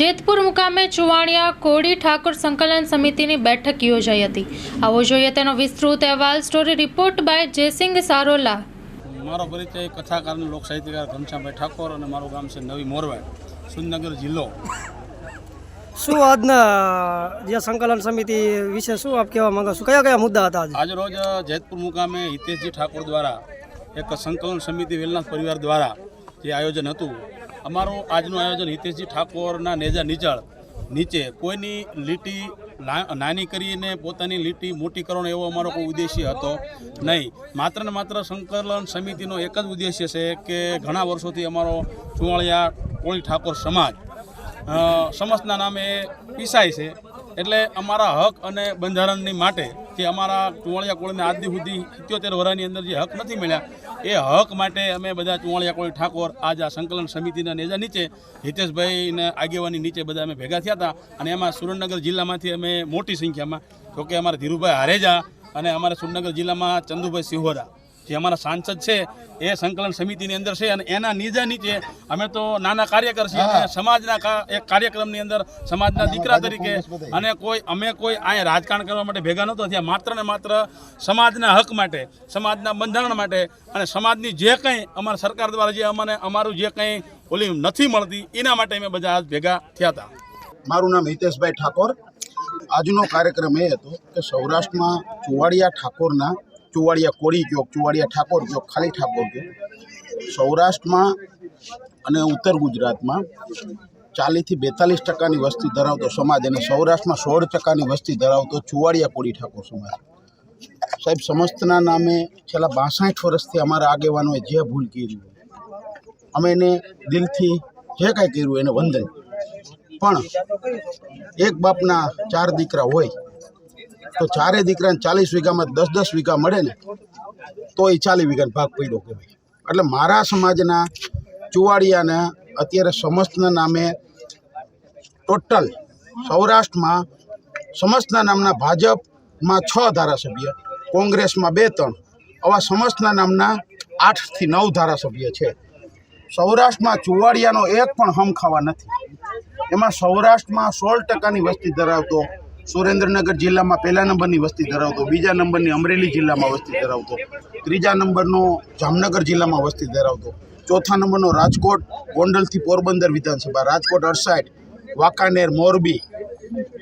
જેતપુર મુકામે ચુવાણિયા કોડી ઠાકોર સંકલન સમિતિની બેઠક યોજાઈ હતી. આવો જોઈએ તેનો વિસ્તૃત અહેવાલ story report by Jaysinh Sarola. મારો પરિચય કથાકાર અને લોક સાહિત્યકાર ઘનશ્યામભાઈ ઠાકોર અને મારું ગામ છે નવી મોરવાડ સુરનગર જિલ્લો. શું આજના જે સંકલન સમિતિ વિશે શું આપ કહેવા માંગો છો? કયા કયા મુદ્દા હતા આજે? આજે રોજ જેતપુર મુકામે હિતેશજી ઠાકોર દ્વારા એક સંકલન સમિતિ વેલનાથ પરિવાર દ્વારા જે આયોજન હતું અમારું આજનું આયોજન હિતેશજી ઠાકોરના નેજા નીચળ નીચે કોઈની લીટી નાની કરીને પોતાની લીટી મોટી કરવાનો એવો અમારો કોઈ ઉદ્દેશ્ય હતો નહીં. માત્ર ને માત્ર સંકલન સમિતિનો એક જ ઉદ્દેશ્ય છે કે ઘણા વર્ષોથી અમારો ચુવાળિયા કોળી ઠાકોર સમાજ સમાજના નામે પીસાય છે. એટલે અમારા હક અને બંધારણની માટે જે અમારા ચુંવાળિયા કોળને આજ સુધી સિત્યોતેર વર્ષની અંદર જે હક નથી મળ્યા, એ હક માટે અમે બધા ચુંવાળિયા કોળી ઠાકોર આજ આ સંકલન સમિતિના નેજા નીચે, હિતેશભાઈને આગેવાની નીચે બધા અમે ભેગા થયા હતા અને એમાં સુરેન્દ્રનગર જિલ્લામાંથી અમે મોટી સંખ્યામાં, જોકે અમારા ધીરુભાઈ હારેજા અને અમારા સુરેન્દ્રનગર જિલ્લામાં ચંદુભાઈ સિંહોરા. જે અમારા સાંસદ છે એ સંકલન સમિતિની અંદર છે અને એના નીજા નીચે અમે તો નાના કાર્યકર છીએ અને સમાજના એક કાર્યક્રમની અંદર સમાજના દીકરા તરીકે અને કોઈ અમે કોઈ અહીંયા રાજકારણ કરવા માટે ભેગા નહોતો થયા માત્ર ને માત્ર સમાજના હક માટે સમાજના બંધારણ માટે અને સમાજની જે કંઈ અમારા સરકાર દ્વારા જે અમને અમારું જે કંઈ ઓલી નથી મળતી એના માટે અમે બધા આજ ભેગા થયા હતા. મારું નામ હિતેશભાઈ ઠાકોર. આજનો કાર્યક્રમ એ હતો કે સૌરાષ્ટ્રમાં ચુવાડિયા ઠાકોરના ચુવાડિયા કોળી કયો ચુવાડિયા ઠાકોર કયો ખાલી ઠાકોર કયો સૌરાષ્ટ્રમાં અને ઉત્તર ગુજરાતમાં ચાલીસથી બેતાલીસ ટકાની વસ્તી ધરાવતો સમાજ અને સૌરાષ્ટ્રમાં સોળ ટકાની વસ્તી ધરાવતો ચુવાડિયા કોળી ઠાકોર સમાજ. સાહેબ, સમસ્તના નામે છેલ્લા બાસઠ વર્ષથી અમારા આગેવાનોએ જે ભૂલ કરી, અમે એને દિલથી જે કાંઈ કર્યું એને વંદન. પણ એક બાપના ચાર દીકરા હોય તો ચારે દીકરાને ચાલીસ વીઘામાં દસ દસ વીઘા મળે ને તો એ ચાલીસ વીઘાનો ભાગ પડ્યો કહેવાય. એટલે મારા સમાજના ચુવાડિયાને અત્યારે સમસ્તના નામે ટોટલ સૌરાષ્ટ્રમાં સમસ્તના નામના ભાજપમાં છ ધારાસભ્ય, કોંગ્રેસમાં બે ત્રણ, આવા સમસ્તના નામના આઠથી નવ ધારાસભ્ય છે. સૌરાષ્ટ્રમાં ચુવાડિયાનો એક પણ હમ ખાવા નથી. એમાં સૌરાષ્ટ્રમાં સોળ ટકાની વસ્તી ધરાવતો સુરેન્દ્રનગર જિલ્લામાં પહેલા નંબરની વસ્તી ધરાવતો, બીજા નંબરની અમરેલી જિલ્લામાં વસ્તી ધરાવતો, ત્રીજા નંબરનો જામનગર જિલ્લામાં વસ્તી ધરાવતો, ચોથા નંબરનો રાજકોટ, ગોંડલથી પોરબંદર વિધાનસભા, રાજકોટ અડસાઠ વાંકાનેર, મોરબી,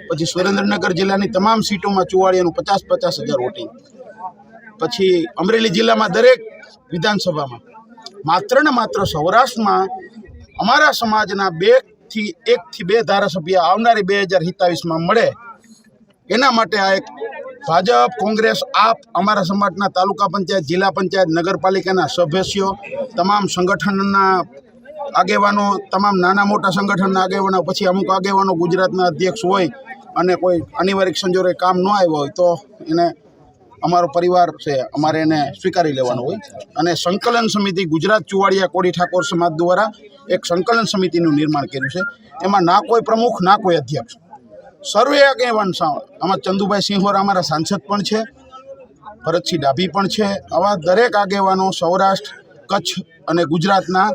પછી સુરેન્દ્રનગર જિલ્લાની તમામ સીટોમાં ચુવાડિયાનું પચાસ પચાસ હજાર વોટિંગ. પછી અમરેલી જિલ્લામાં દરેક વિધાનસભામાં, માત્ર ને માત્ર સૌરાષ્ટ્રમાં, અમારા સમાજના બેથી એકથી બે ધારાસભ્ય આવનારી બે હજાર સત્તાવીસમાં મળે એના માટે આ એક ભાજપ, કોંગ્રેસ, આપ અમારા સમાજના તાલુકા પંચાયત, જિલ્લા પંચાયત, નગરપાલિકાના સભ્યો તમામ સંગઠનના આગેવાનો, તમામ નાના મોટા સંગઠનના આગેવાનો, પછી અમુક આગેવાનો ગુજરાતના અધ્યક્ષ હોય અને કોઈ અનિવાર્ય સંજોગે કામ ન આવ્યો હોય તો એને અમારો પરિવાર છે, અમારે એને સ્વીકારી લેવાનો હોય. અને સંકલન સમિતિ ગુજરાત ચુવાડિયા કોડી ઠાકોર સમાજ દ્વારા એક સંકલન સમિતિનું નિર્માણ કર્યું છે. એમાં ના કોઈ પ્રમુખ, ના કોઈ અધ્યક્ષ. સર્વે આગેવાન આમાં ચંદુભાઈ સિંહોર અમારા સાંસદ પણ છે, ભરતસિંહ ડાભી પણ છે. આવા દરેક આગેવાનો સૌરાષ્ટ્ર, કચ્છ અને ગુજરાતના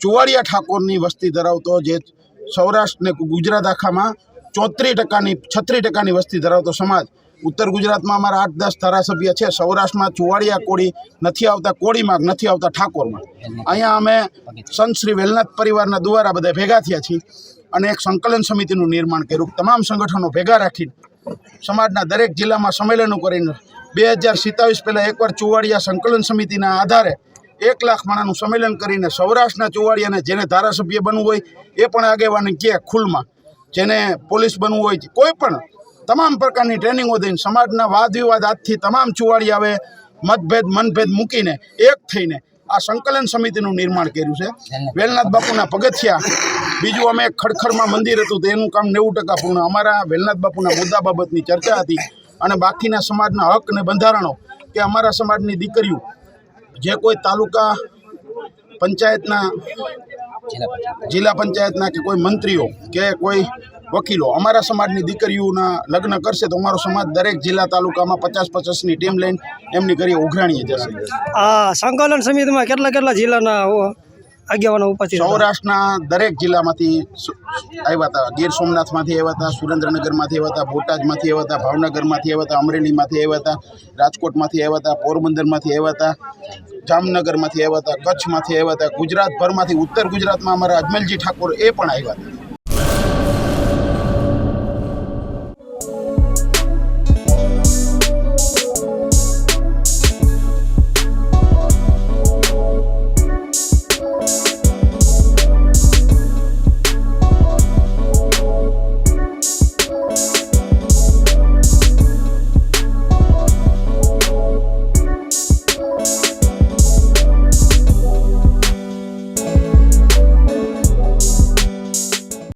ચુવાડિયા ઠાકોરની વસ્તી ધરાવતો જે સૌરાષ્ટ્ર ને ગુજરાત આખામાં ચોત્રીસ ટકાની છત્રીસ ટકાની વસ્તી ધરાવતો સમાજ ઉત્તર ગુજરાતમાં અમારા આઠ દસ ધારાસભ્ય છે. સૌરાષ્ટ્રમાં ચુવાડિયા કોળી નથી આવતા કોળીમાં નથી આવતા, ઠાકોરમાં. અહીંયા અમે સંત શ્રી વેલનાથ પરિવારના દ્વારા બધા ભેગા થયા છીએ અને એક સંકલન સમિતિનું નિર્માણ કર્યું. તમામ સંગઠનો ભેગા રાખીને સમાજના દરેક જિલ્લામાં સંમેલનો કરીને બે હજાર સિત્તાવીસ પહેલાં એકવાર ચુવાડિયા સંકલન સમિતિના આધારે એક લાખ માણાનું સંમેલન કરીને સૌરાષ્ટ્રના ચુવાડિયાને જેને ધારાસભ્ય બનવું હોય એ પણ આગેવાની કે ખુલ્લમાં જેને પોલીસ બનવું હોય, કોઈ પણ તમામ પ્રકારની ટ્રેનિંગો દઈને સમાજના વાદ વિવાદ આજથી તમામ ચુવાડી આવે મતભેદ મનભેદ મૂકીને એક થઈને આ સંકલન સમિતિનું નિર્માણ કર્યું છે. વેલનાથ બાપુના પગથિયા બીજું અમે ખડખરમાં મંદિર હતું તેનું કામ નેવું ટકા પૂર્ણ. અમારા વેલનાથ બાપુના મુદ્દા બાબતની ચર્ચા હતી અને બાકીના સમાજના હક અને બંધારણો કે અમારા સમાજની દીકરીઓ જે કોઈ તાલુકા પંચાયતના જિલ્લા પંચાયતના કે કોઈ મંત્રીઓ કે કોઈ વકીલો અમારા સમાજની દીકરીઓના લગ્ન કરશે તો અમારો સમાજ દરેક જિલ્લા તાલુકામાં પચાસ પચાસની ટીમ લઈને એમની ઘરે ઉઘરાણીએ જશે. આ સંકલન સમિતિમાં કેટલા કેટલા જિલ્લાના આગેવાનો ઉપસ્થિત સૌરાષ્ટ્રના દરેક જિલ્લામાંથી આવ્યા હતા. ગીર સોમનાથમાંથી આવ્યા હતા સુરેન્દ્રનગરમાંથી આવ્યા હતા બોટાદમાંથી આવ્યા હતા ભાવનગરમાંથી આવ્યા હતા અમરેલીમાંથી આવ્યા હતા રાજકોટમાંથી આવ્યા હતા પોરબંદરમાંથી આવ્યા હતા જામનગરમાંથી આવ્યા હતા કચ્છમાંથી આવ્યા હતા ગુજરાતભરમાંથી ઉત્તર ગુજરાતમાં અમારા અજમલજી ઠાકોર એ પણ આવ્યા હતા.